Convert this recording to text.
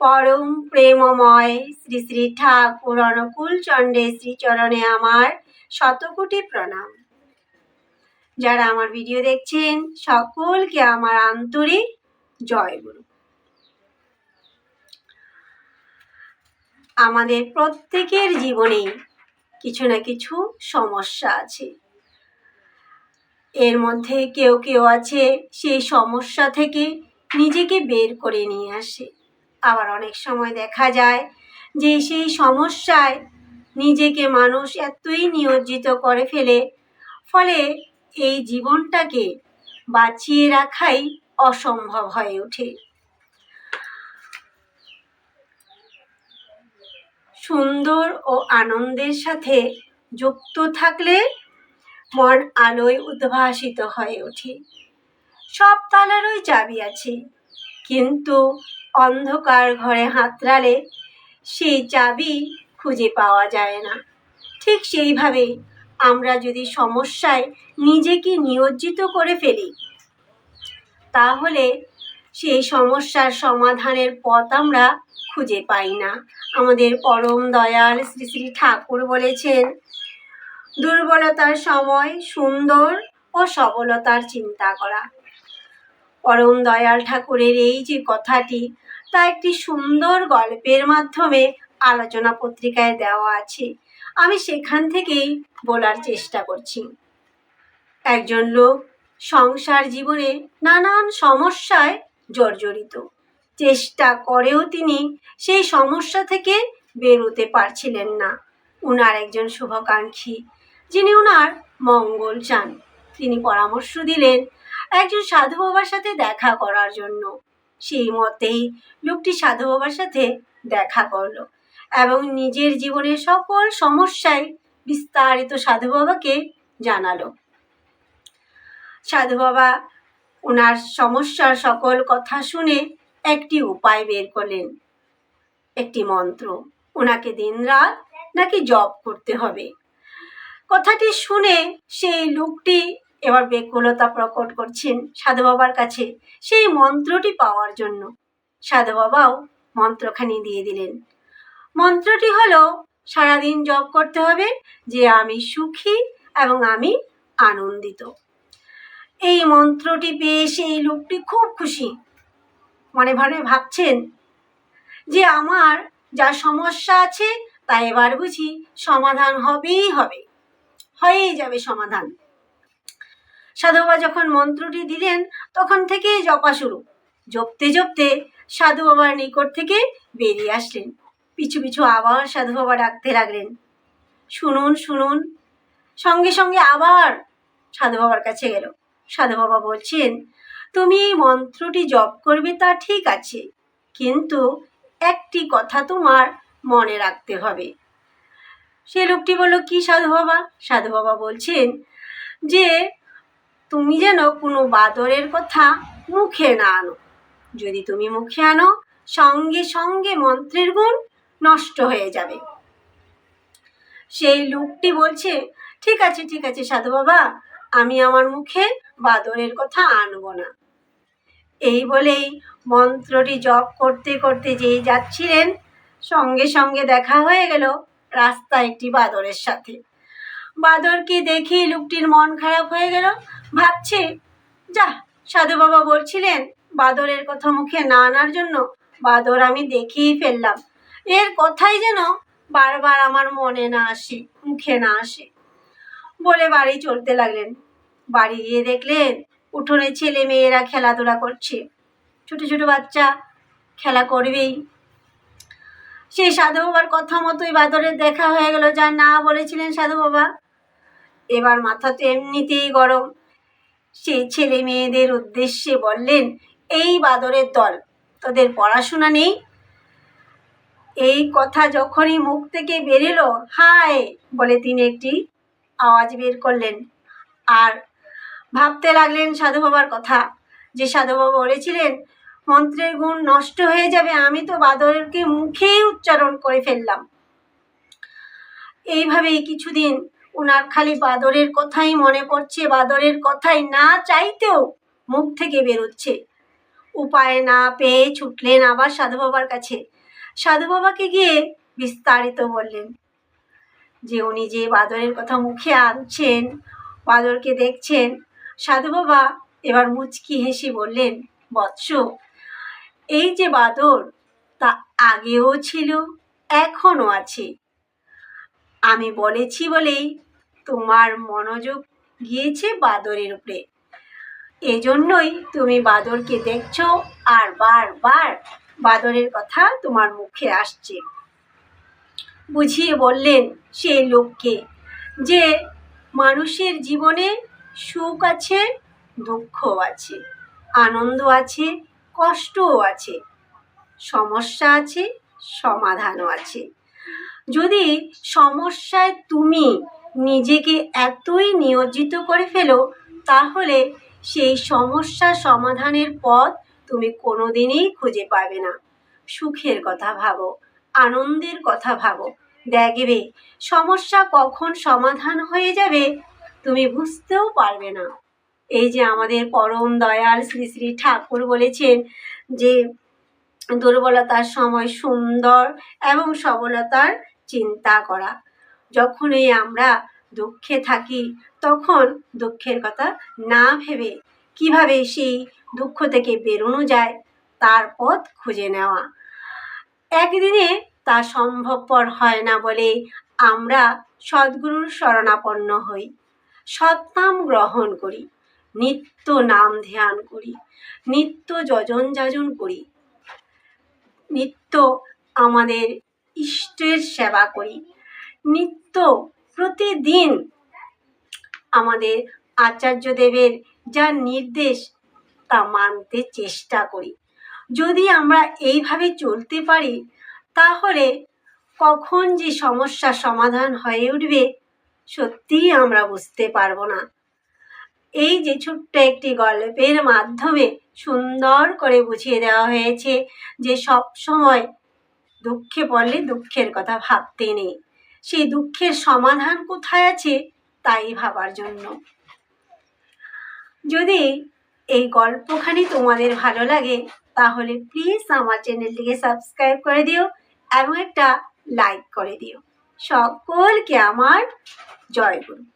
পরম প্রেমময় শ্রী শ্রী ঠাকুর অনুকূল চণ্ডে শ্রীচরণে আমার শতকোটি প্রণাম। যারা আমার ভিডিও দেখছেন, সকলকে আমার আন্তরিক জয় গুরু। আমাদের প্রত্যেকের জীবনে কিছু না কিছু সমস্যা আছে। এর মধ্যে কেউ কেউ আছে, সেই সমস্যা থেকে নিজেকে বের করে নিয়ে আসে। আবার অনেক সময় দেখা যায় যে সেই সমস্যায় নিজেকে মানুষ এতই নিয়োজিত করে ফেলে, ফলে এই জীবনটাকে বাঁচিয়ে রাখাই অসম্ভব হয়ে ওঠে। সুন্দর ও আনন্দের সাথে যুক্ত থাকলে মন আলোয় উদ্ভাসিত হয়ে ওঠে। সব তালারই চাবি আছে, কিন্তু অন্ধকার ঘরে হাতড়ালে সেই চাবি খুঁজে পাওয়া যায় না। ঠিক সেইভাবে আমরা যদি সমস্যায় নিজেকে নিয়োজিত করে ফেলি, তাহলে সেই সমস্যার সমাধানের পথ আমরা খুঁজে পাই না। আমাদের পরম দয়াল শ্রী শ্রী ঠাকুর বলেছেন, দুর্বলতার সময় সুন্দর ও সবলতার চিন্তা করা। পরম দয়াল ঠাকুরের এই যে কথাটি, তা একটি সুন্দর গল্পের মাধ্যমে আলোচনা পত্রিকায় দেওয়া আছে। আমি সেখান থেকেই বলার চেষ্টা করছি। একজন লোক সংসার জীবনে নানান সমস্যায় জর্জরিত। চেষ্টা করেও তিনি সেই সমস্যা থেকে বেরোতে পারছিলেন না। উনার একজন শুভাকাঙ্ক্ষী, যিনি উনার মঙ্গল চান। তিনি পরামর্শ দিলেন একজন সাধু বাবার সাথে দেখা করার জন্য। সেই মতেই লোকটি সাধু বাবার সাথে দেখা করল এবং নিজের জীবনের সকল সমস্যায় বিস্তারিত সাধু বাবাকে জানালো। সাধু বাবা ওনার সমস্যার সকল কথা শুনে একটি উপায় বের করলেন। একটি মন্ত্র, ওনাকে দিন রাত নাকি জপ করতে হবে? কথাটি শুনে সেই লোকটি এবার বেকুলতা প্রকট করছেন সাধু বাবার কাছে সেই মন্ত্রটি পাওয়ার জন্য। সাধু বাবাও মন্ত্রখানি দিয়ে দিলেন। মন্ত্রটি হলো, সারাদিন জপ করতে হবে যে আমি সুখী এবং আমি আনন্দিত। এই মন্ত্রটি পেয়ে সেই লোকটি খুব খুশি। মনে মনে ভাবছেন যে আমার যা সমস্যা আছে তা এবার বুঝি সমাধান হবেই হবে। হয়েই যাবে সমাধান। সাধুবাবা যখন মন্ত্রটি দিলেন, তখন থেকেই জপা শুরু। জপতে জপতে সাধু বাবার নিকট থেকে বেরিয়ে আসলেন। পিছু পিছু আবার সাধু বাবা ডাকতে লাগলেন। শুনুন শুনুন। সঙ্গে সঙ্গে আবার সাধু বাবার কাছে গেল। সাধু বাবা বলছেন, তুমি এই মন্ত্রটি জপ করবে তা ঠিক আছে, কিন্তু একটি কথা তোমার মনে রাখতে হবে। সে লোকটি বলল, কি সাধু বাবা? সাধু বাবা বলছেন, যে তুমি যেন কোনো বাদরের কথা মুখে না আনো। যদি তুমি মুখে আনো, সঙ্গে সঙ্গে মন্ত্রের গুণ নষ্ট হয়ে যাবে। সেই লোকটি বলছে, ঠিক আছে ঠিক আছে সাধু বাবা, আমি আমার মুখে বাদরের কথা আনব না। এই বলেই মন্ত্রটি জপ করতে করতে যেই যাচ্ছিলেন, সঙ্গে সঙ্গে দেখা হয়ে গেল রাস্তা একটি বাদরের সাথে। বাদরকে দেখে লোকটির মন খারাপ হয়ে গেল। ভাবছে, যা, সাধু বাবা বলছিলেন, বাদরের কথা মুখে না আনার জন্য বাদর আমি দেখেই ফেললাম। এর কথাই যেন বারবার আমার মনে না আসে, মুখে না আসে। বলে বাড়ি চলতে লাগলেন। বাড়ি গিয়ে দেখলেন, উঠোনে ছেলে মেয়েরা খেলাধুলা করছে। ছোট ছোট বাচ্চা খেলা করবেই। সেই সাধু বাবার কথা মতোই বাদরের দেখা হয়ে গেল, যা না বলেছিলেন সাধু বাবা। এবার মাথা তো এমনিতেই গরম। সেই ছেলে মেয়েদের উদ্দেশ্যে বললেন, এই বাদরের দল, তোদের পড়াশোনা নেই? এই কথা যখনই মুখ থেকে বেরেলো, হায়! বলে তিনি একটি আওয়াজ বের করলেন। আর ভাবতে লাগলেন সাধু বাবার কথা। যে সাধু বাবা বলেছিলেন, মন্ত্রের গুণ নষ্ট হয়ে যাবে, আমি তো বাদরকে মুখেই উচ্চারণ করে ফেললাম। এইভাবেই কিছুদিন ওনার খালি বাদরের কথাই মনে পড়ছে, বাদরের কথাই না চাইতেও মুখ থেকে বেরোচ্ছে। উপায় না পেয়ে ছুটলেন আবার সাধু বাবার কাছে। সাধু বাবাকে গিয়ে বিস্তারিত বললেন, যে উনি যে বাদরের কথা মুখে আনছেন, বাদরকে দেখছেন, সাধু বাবা এবার মুচকি হেসে বললেন, বৎস, এই যে বাদর তা আগেও ছিল, এখনও আছে। আমি বলেছি বলেই তোমার মনোযোগ গিয়েছে বাদরের উপরে। এজন্যই তুমি বাদরকে দেখছ আর বারবার বাদরের কথা তোমার মুখে আসছে। বুঝিয়ে বললেন সেই লোককে যে মানুষের জীবনে সুখ আছে দুঃখ আছে, আনন্দ আছে, কষ্টও আছে, সমস্যা আছে, সমাধানও আছে। যদি সমস্যায় তুমি নিজেকে এতই নিয়োজিত করে ফেলো, তাহলে সেই সমস্যা সমাধানের পথ তুমি কোনোদিনই খুঁজে পাবে না। সুখের কথা ভাবো, আনন্দের কথা ভাবো, দেখবে সমস্যা কখন সমাধান হয়ে যাবে, তুমি বুঝতেও পারবে না। এই যে আমাদের পরম দয়াল শ্রী শ্রী ঠাকুর বলেছেন যে দুর্বলতার সময় সুন্দর এবং সবলতার চিন্তা করা। যখনই আমরা দুঃখে থাকি, তখন দুঃখের কথা না ভেবে কীভাবে সেই দুঃখ থেকে বেরোনো যায়, তার পথ খুঁজে নেওয়া। একদিনে তা সম্ভবপর হয় না বলে আমরা সদ্গুরুর শরণাপন্ন হই। সৎনাম গ্রহণ করি, নিত্য নাম ধ্যান করি, নিত্য যজন যাজন করি। নিত্য আমাদের ইষ্টের সেবা করি। নিত্য প্রতিদিন আমাদের আচার্য দেবের যা নির্দেশ তা মানতে চেষ্টা করি। যদি আমরা এইভাবে চলতে পারি, তাহলে কখন যে সমস্যা সমাধান হয়ে উঠবে, সত্যিই আমরা বুঝতে পারব না। এই যে ছোট্ট একটি গল্পের মাধ্যমে সুন্দর করে বুঝিয়ে দেওয়া হয়েছে যে সব সময় দুঃখে পড়লে দুঃখের কথা ভাবতে নেই। সেই দুঃখের সমাধান কোথায় আছে তাই ভাবার জন্য। যদি এই গল্পখানি তোমাদের ভালো লাগে, তাহলে প্লিজ আমার চ্যানেলটিকে সাবস্ক্রাইব করে দিও এবং একটা লাইক করে দিও। সকলকে আমার জয় গুরু